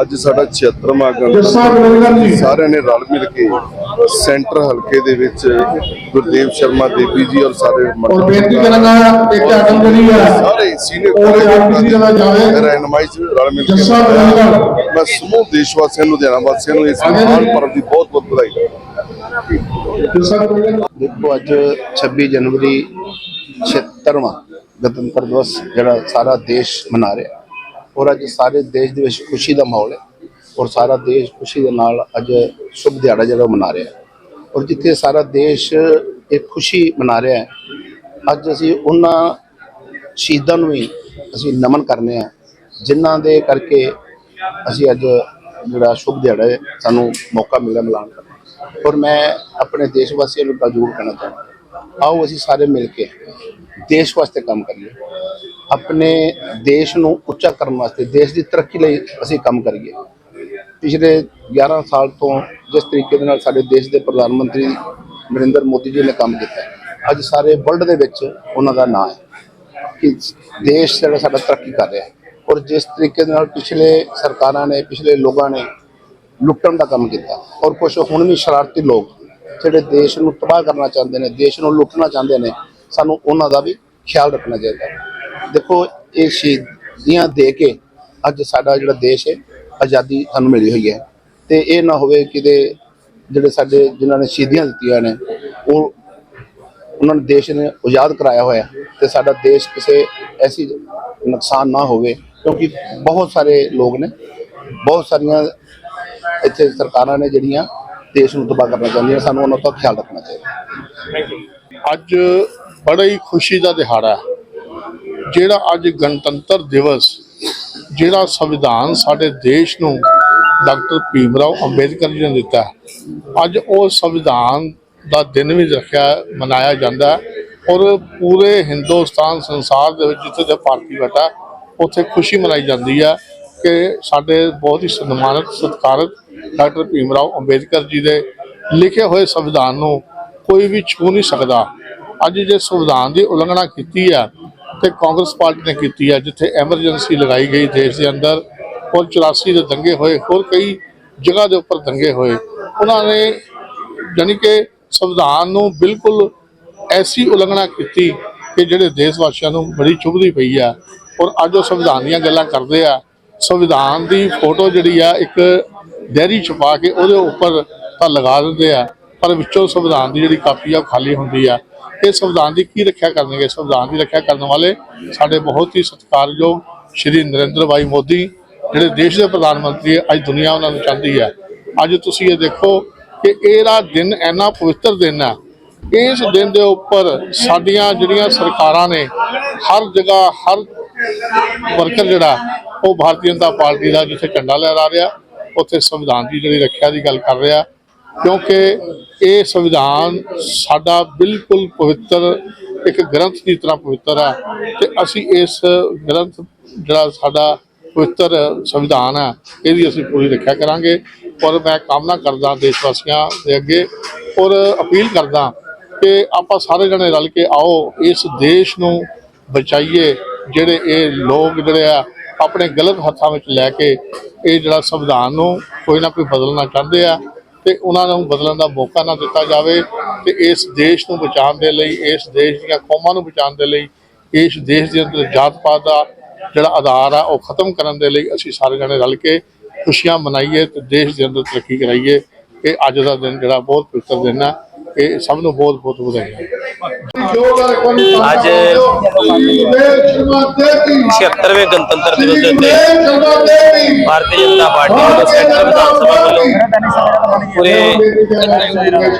ਅੱਜ ਸਾਡਾ 76ਵਾਂ ਜੱਸਾ ਗਣਗਰ ਜੀ। ਸਾਰਿਆਂ ਨੇ ਰਲ ਮਿਲ ਕੇ ਸੈਂਟਰ ਹਲਕੇ ਦੇ ਵਿੱਚ ਗੁਰਦੇਵ ਸ਼ਰਮਾ ਦੇਵੀ ਜੀ ਔਰ ਸਾਰੇ ਔਰ ਮੰਡਲ ਬੇਨਤੀ ਕਰਾਂਗਾ ਇੱਕ ਆਟਮ ਜਿਹੜੀ ਹੈ ਸਾਰੇ ਸੀਨੀਅਰ ਉਹ ਆਰਪੀਸੀ ਦਾ ਜਾਵੇ। ਰਹਿਨਮਾਈ ਚ ਰਲ ਮਿਲ ਜੱਸਾ ਕੇ ਗਣਗਰ ਮੈਂ ਸਮੂਹ ਦੇਸ਼ ਵਾਸੀਆਂ ਨੂੰ ਲੁਧਿਆਣਾ ਵਾਸੀਆਂ ਨੂੰ ਇਸ ਮਹਾਨ ਪਰਵ ਦੀ ਬਹੁਤ ਬਹੁਤ ਵਧਾਈ ਦੇਖੋ ਅੱਜ 26 ਜਨਵਰੀ 76ਵਾਂ ਗਣਤੰਤਰ ਦਿਵਸ ਜਿਹੜਾ ਸਾਰਾ ਦੇਸ਼ ਮਨਾ ਰਿਹਾ। ਔਰ ਅੱਜ ਸਾਰੇ ਦੇਸ਼ ਦੇ ਵਿੱਚ ਖੁਸ਼ੀ ਦਾ ਮਾਹੌਲ ਹੈ ਔਰ ਸਾਰਾ ਦੇਸ਼ ਖੁਸ਼ੀ ਦੇ ਨਾਲ ਅੱਜ ਸ਼ੁਭ ਦਿਹਾੜਾ ਜਿਹੜਾ ਉਹ ਮਨਾ ਰਿਹਾ ਔਰ ਜਿੱਥੇ ਸਾਰਾ ਦੇਸ਼ ਇੱਕ ਖੁਸ਼ੀ ਮਨਾ ਰਿਹਾ ਹੈ, ਅੱਜ ਅਸੀਂ ਉਹਨਾਂ ਸ਼ਹੀਦਾਂ ਨੂੰ ਵੀ ਅਸੀਂ ਨਮਨ ਕਰਨੇ ਆ, ਜਿਨ੍ਹਾਂ ਦੇ ਕਰਕੇ ਅਸੀਂ ਅੱਜ ਜਿਹੜਾ ਸ਼ੁਭ ਦਿਹਾੜਾ ਹੈ, ਸਾਨੂੰ ਮੌਕਾ ਮਿਲਿਆ ਮਿਲਾਉਣ ਦਾ। ਔਰ ਮੈਂ ਆਪਣੇ ਦੇਸ਼ ਵਾਸੀਆਂ ਨੂੰ ਤਾਂ ਜ਼ਰੂਰ ਕਹਿਣਾ ਚਾਹੁੰਦਾ, ਆਓ ਅਸੀਂ ਸਾਰੇ ਮਿਲ ਕੇ ਦੇਸ਼ ਵਾਸਤੇ ਕੰਮ ਕਰੀਏ। ਆਪਣੇ ਦੇਸ਼ ਨੂੰ ਉੱਚਾ ਕਰਨ ਵਾਸਤੇ, ਦੇਸ਼ ਦੀ ਤਰੱਕੀ ਲਈ ਅਸੀਂ ਕੰਮ ਕਰੀਏ। ਪਿਛਲੇ 11 ਸਾਲ ਤੋਂ ਜਿਸ ਤਰੀਕੇ ਦੇ ਨਾਲ ਸਾਡੇ ਦੇਸ਼ ਦੇ ਪ੍ਰਧਾਨ ਮੰਤਰੀ ਨਰਿੰਦਰ ਮੋਦੀ ਜੀ ਨੇ ਕੰਮ ਕੀਤਾ ਅੱਜ ਸਾਰੇ ਵਰਲਡ ਦੇ ਵਿੱਚ ਉਹਨਾਂ ਦਾ ਨਾਮ ਹੈ ਕਿ ਦੇਸ਼ ਜਿਹੜਾ ਸਾਡਾ ਤਰੱਕੀ ਕਰ ਰਿਹਾ ਔਰ ਜਿਸ ਤਰੀਕੇ ਦੇ ਨਾਲ ਪਿਛਲੇ ਸਰਕਾਰਾਂ ਨੇ, ਪਿਛਲੇ ਲੋਕਾਂ ਨੇ ਲੁੱਟਣ ਦਾ ਕੰਮ ਕੀਤਾ। ਔਰ ਕੁਝ ਹੁਣ ਵੀ ਸ਼ਰਾਰਤੀ ਲੋਕ ਜਿਹੜੇ ਦੇਸ਼ ਨੂੰ ਤਬਾਹ ਕਰਨਾ ਚਾਹੁੰਦੇ ਨੇ, ਦੇਸ਼ ਨੂੰ ਲੁੱਟਣਾ ਚਾਹੁੰਦੇ ਨੇ, ਸਾਨੂੰ ਉਹਨਾਂ ਦਾ ਵੀ ਖਿਆਲ ਰੱਖਣਾ ਚਾਹੀਦਾ ਦੇਖੋ, ਇਹ ਸ਼ਹੀਦੀਆਂ ਦੇ ਕੇ ਅੱਜ ਸਾਡਾ ਜਿਹੜਾ ਦੇਸ਼ ਹੈ, ਆਜ਼ਾਦੀ ਸਾਨੂੰ ਮਿਲੀ ਹੋਈ ਹੈ। ਤੇ ਇਹ ਨਾ ਹੋਵੇ ਕਿਤੇ ਜਿਹੜੇ ਸਾਡੇ, ਜਿਨ੍ਹਾਂ ਨੇ ਸ਼ਹੀਦੀਆਂ ਦਿੱਤੀਆਂ ਨੇ, ਉਹ, ਉਹਨਾਂ ਨੇ ਦੇਸ਼ ਨੇ ਆਜ਼ਾਦ ਕਰਾਇਆ ਹੋਇਆ ਤੇ ਸਾਡਾ ਦੇਸ਼ ਕਿਸੇ ਐਸੀ ਨੁਕਸਾਨ ਨਾ ਹੋਵੇ, ਕਿਉਂਕਿ ਬਹੁਤ ਸਾਰੇ ਲੋਕ ਨੇ, ਬਹੁਤ ਸਾਰੀਆਂ ਇੱਥੇ ਸਰਕਾਰਾਂ ਨੇ ਜਿਹੜੀਆਂ ਦੇਸ਼ ਨੂੰ ਤਬਾਹ ਕਰਨਾ ਚਾਹੁੰਦੀਆਂ, ਸਾਨੂੰ ਉਹਨਾਂ ਦਾ ਖਿਆਲ ਰੱਖਣਾ ਚਾਹੀਦਾ। ਅੱਜ ਬੜਾ ਹੀ ਖੁਸ਼ੀ ਦਾ ਦਿਹਾੜਾ ਹੈ। ਜਿਹੜਾ ਅੱਜ ਗਣਤੰਤਰ ਦਿਵਸ, ਜਿਹੜਾ ਸੰਵਿਧਾਨ ਸਾਡੇ ਦੇਸ਼ ਨੂੰ ਡਾਕਟਰ ਭੀਮ ਰਾਓ ਅੰਬੇਦਕਰ ਜੀ ਨੇ ਦਿੱਤਾ ਅੱਜ ਉਹ ਸੰਵਿਧਾਨ ਦਾ ਦਿਨ ਵੀ ਰੱਖਿਆ, ਮਨਾਇਆ ਜਾਂਦਾ ਔਰ ਪੂਰੇ ਹਿੰਦੁਸਤਾਨ ਸੰਸਾਰ ਦੇ ਵਿੱਚ ਜਿੱਥੇ ਦੇ ਭਾਰਤੀ ਬੈਠਾ, ਉੱਥੇ ਖੁਸ਼ੀ ਮਨਾਈ ਜਾਂਦੀ ਹੈ ਕਿ ਸਾਡੇ ਬਹੁਤ ਹੀ ਸਨਮਾਨਿਤ, ਸਤਿਕਾਰਤ ਡਾਕਟਰ ਭੀਮ ਰਾਓ ਅੰਬੇਦਕਰ ਜੀ ਦੇ ਲਿਖੇ ਹੋਏ ਸੰਵਿਧਾਨ ਨੂੰ ਕੋਈ ਵੀ ਛੂ ਨਹੀਂ ਸਕਦਾ। ਅੱਜ ਜੇ ਸੰਵਿਧਾਨ ਦੀ ਉਲੰਘਣਾ ਕੀਤੀ ਹੈ ਤੇ ਕਾਂਗਰਸ ਪਾਰਟੀ ਨੇ ਕੀਤੀ ਹੈ ਜਿੱਥੇ ਐਮਰਜੈਂਸੀ ਲਗਾਈ ਗਈ ਦੇਸ਼ ਦੇ ਅੰਦਰ ਔਰ 84 ਦੇ ਦੰਗੇ ਹੋਏ, ਹੋਰ ਕਈ ਜਗ੍ਹਾ ਦੇ ਉੱਪਰ ਦੰਗੇ ਹੋਏ। ਉਹਨਾਂ ਨੇ ਜਾਣੀ ਕਿ ਸੰਵਿਧਾਨ ਨੂੰ ਬਿਲਕੁਲ ਐਸੀ ਉਲੰਘਣਾ ਕੀਤੀ ਕਿ ਜਿਹੜੇ ਦੇਸ਼ ਵਾਸੀਆਂ ਨੂੰ ਬੜੀ ਚੁਭਦੀ ਪਈ ਆ ਔਰ ਅੱਜ ਉਹ ਸੰਵਿਧਾਨ ਦੀਆਂ ਗੱਲਾਂ ਕਰਦੇ ਆ। ਸੰਵਿਧਾਨ ਦੀ ਫੋਟੋ ਜਿਹੜੀ ਆ, ਇੱਕ ਡੈਰੀ ਛਪਾ ਕੇ ਉਹਦੇ ਉੱਪਰ ਤਾਂ ਲਗਾ ਦਿੰਦੇ ਆ, ਪਰ ਵਿੱਚੋਂ ਸੰਵਿਧਾਨ ਦੀ ਜਿਹੜੀ ਕਾਪੀ ਆ ਉਹ ਖਾਲੀ ਹੁੰਦੀ ਆ। ਇਹ ਸੰਵਿਧਾਨ ਦੀ ਕੀ ਰੱਖਿਆ ਕਰਨਗੇ? ਸੰਵਿਧਾਨ ਦੀ ਰੱਖਿਆ ਕਰਨ ਵਾਲੇ ਸਾਡੇ ਬਹੁਤ ਹੀ ਸਤਿਕਾਰਯੋਗ ਸ਼੍ਰੀ ਨਰਿੰਦਰ ਭਾਈ ਮੋਦੀ, ਜਿਹੜੇ ਦੇਸ਼ ਦੇ ਪ੍ਰਧਾਨ ਮੰਤਰੀ ਅੱਜ ਦੁਨੀਆ ਉਹਨਾਂ ਨੂੰ ਚਾਹੁੰਦੀ ਹੈ। ਅੱਜ ਤੁਸੀਂ ਇਹ ਦੇਖੋ ਕਿ ਇਹਦਾ ਦਿਨ ਇੰਨਾ ਪਵਿੱਤਰ ਦਿਨ ਹੈ। ਇਸ ਦਿਨ ਦੇ ਉੱਪਰ ਸਾਡੀਆਂ ਜਿਹੜੀਆਂ ਸਰਕਾਰਾਂ ਨੇ, ਹਰ ਜਗ੍ਹਾ, ਹਰ ਵਰਕਰ ਜਿਹੜਾ, ਉਹ ਭਾਰਤੀ ਜਨਤਾ ਪਾਰਟੀ ਦਾ ਜਿੱਥੇ ਝੰਡਾ ਲਹਿਰਾ ਰਿਹਾ, ਉੱਥੇ ਸੰਵਿਧਾਨ ਦੀ ਜਿਹੜੀ ਰੱਖਿਆ ਦੀ ਗੱਲ ਕਰ ਰਿਹਾ। ਕਿਉਂਕਿ ਇਹ ਸੰਵਿਧਾਨ ਸਾਡਾ ਬਿਲਕੁਲ ਪਵਿੱਤਰ, ਇੱਕ ਗ੍ਰੰਥ ਦੀ ਤਰ੍ਹਾਂ ਪਵਿੱਤਰ ਹੈ ਤੇ ਅਸੀਂ ਇਸ ਗ੍ਰੰਥ ਜਿਹੜਾ ਸਾਡਾ ਪਵਿੱਤਰ ਸੰਵਿਧਾਨ ਹੈ, ਇਹਦੀ ਅਸੀਂ ਪੂਰੀ ਰੱਖਿਆ ਕਰਾਂਗੇ ਔਰ ਮੈਂ ਕਾਮਨਾ ਕਰਦਾ ਦੇਸ਼ ਵਾਸੀਆਂ ਦੇ ਅੱਗੇ ਔਰ ਅਪੀਲ ਕਰਦਾ ਕਿ ਆਪਾਂ ਸਾਰੇ ਜਣੇ ਰਲ ਕੇ ਆਓ, ਇਸ ਦੇਸ਼ ਨੂੰ ਬਚਾਈਏ, ਜਿਹੜੇ ਇਹ ਲੋਕ ਜਿਹੜੇ ਆ, ਆਪਣੇ ਗਲਤ ਹੱਥਾਂ ਵਿੱਚ ਲੈ ਕੇ ਇਹ ਜਿਹੜਾ ਸੰਵਿਧਾਨ ਨੂੰ ਕੋਈ ਨਾ ਕੋਈ ਬਦਲਣਾ ਚਾਹੁੰਦੇ ਆ। ਤੇ ਉਹਨਾਂ ਨੂੰ ਬਦਲਣ ਦਾ ਮੌਕਾ ਨਾ ਦਿੱਤਾ ਜਾਵੇ ਤੇ ਇਸ ਦੇਸ਼ ਨੂੰ ਬਚਾਉਣ ਦੇ ਲਈ, ਇਸ ਦੇਸ਼ ਦੀਆਂ ਕੌਮਾਂ ਨੂੰ ਬਚਾਉਣ ਦੇ ਲਈ, ਇਸ ਦੇਸ਼ ਦੇ ਅੰਦਰ ਜਾਤ ਪਾਤ ਦਾ ਜਿਹੜਾ ਆਧਾਰ ਆ, ਉਹ ਖਤਮ ਕਰਨ ਦੇ ਲਈ ਅਸੀਂ ਸਾਰੇ ਜਣੇ ਰਲ ਕੇ ਖੁਸ਼ੀਆਂ ਮਨਾਈਏ ਤੇ ਦੇਸ਼ ਦੇ ਅੰਦਰ ਤਰੱਕੀ ਕਰਾਈਏ। ਇਹ ਅੱਜ ਦਾ ਦਿਨ ਜਿਹੜਾ ਬਹੁਤ ਪਵਿੱਤਰ ਦਿਨ ਹੈ ਇਹ ਸਭ ਨੂੰ ਬਹੁਤ ਬਹੁਤ ਵਧਾਈਆਂ। ਅੱਜ 76ਵੇਂ ਗਣਤੰਤਰ ਦਿਵਸ ਦੇ ਉੱਤੇ ਭਾਰਤੀ ਜਨਤਾ ਪਾਰਟੀ ਵੱਲੋਂ ਸੈਂਟਰ ਵਿਧਾਨ ਸਭਾ ਵੱਲੋਂ ਪੂਰੇ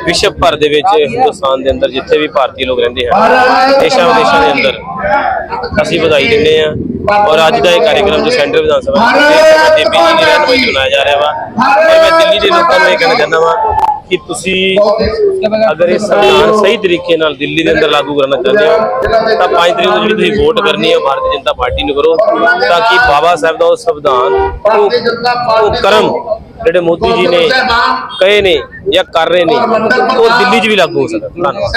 ਵਿਸ਼ਵ ਭਰ ਦੇ ਵਿੱਚ ਹਿੰਦੁਸਤਾਨ ਦੇ ਅੰਦਰ ਜਿੱਥੇ ਵੀ ਭਾਰਤੀ ਲੋਕ ਰਹਿੰਦੇ ਹਨ, ਦੇਸ਼ਾਂ ਵਿਦੇਸ਼ਾਂ ਦੇ ਅੰਦਰ ਅਸੀਂ ਵਧਾਈ ਦਿੰਦੇ ਹਾਂ ਔਰ ਅੱਜ ਦਾ ਇਹ ਕਾਰਜਕ੍ਰਮ ਜੋ ਸੈਂਟਰ ਵਿਧਾਨ ਸਭਾ ਦੇ ਦੇਪੀ ਜੀ ਦੀ ਰਹਿਨਮਾਈ ਚ ਜਾ ਰਿਹਾ ਵਾ ਔਰ ਮੈਂ ਦਿੱਲੀ ਦੇ ਲੋਕਾਂ ਨੂੰ ਇਹ ਕਹਿਣਾ ਚਾਹੁੰਦਾ ਵਾਂ ਕਿ ਤੁਸੀਂ ਅਗਰ ਇਹ ਸੰਵਿਧਾਨ ਸਹੀ ਤਰੀਕੇ ਨਾਲ ਦਿੱਲੀ ਦੇ ਅੰਦਰ ਲਾਗੂ ਕਰਨਾ ਚਾਹੁੰਦੇ ਹੋ ਤਾਂ 5 ਤਰੀਕ ਨੂੰ ਜਿਹੜੀ ਤੁਸੀਂ ਵੋਟ ਕਰਨੀ ਹੈ ਭਾਰਤੀ ਜਨਤਾ ਪਾਰਟੀ ਨੂੰ ਕਰੋ ਤਾਂ ਕਿ ਬਾਬਾ ਸਾਹਿਬ ਦਾ ਉਹ ਸੰਵਿਧਾਨ ਉਹ ਉਹ ਕਰਮ ਜਿਹੜੇ ਮੋਦੀ ਜੀ ਨੇ ਕਹੇ ਨੇ ਜਾਂ ਕਰ ਰਹੇ ਨੇ ਉਹ ਦਿੱਲੀ 'ਚ ਵੀ ਲਾਗੂ ਹੋ ਸਕਣ ਧੰਨਵਾਦ।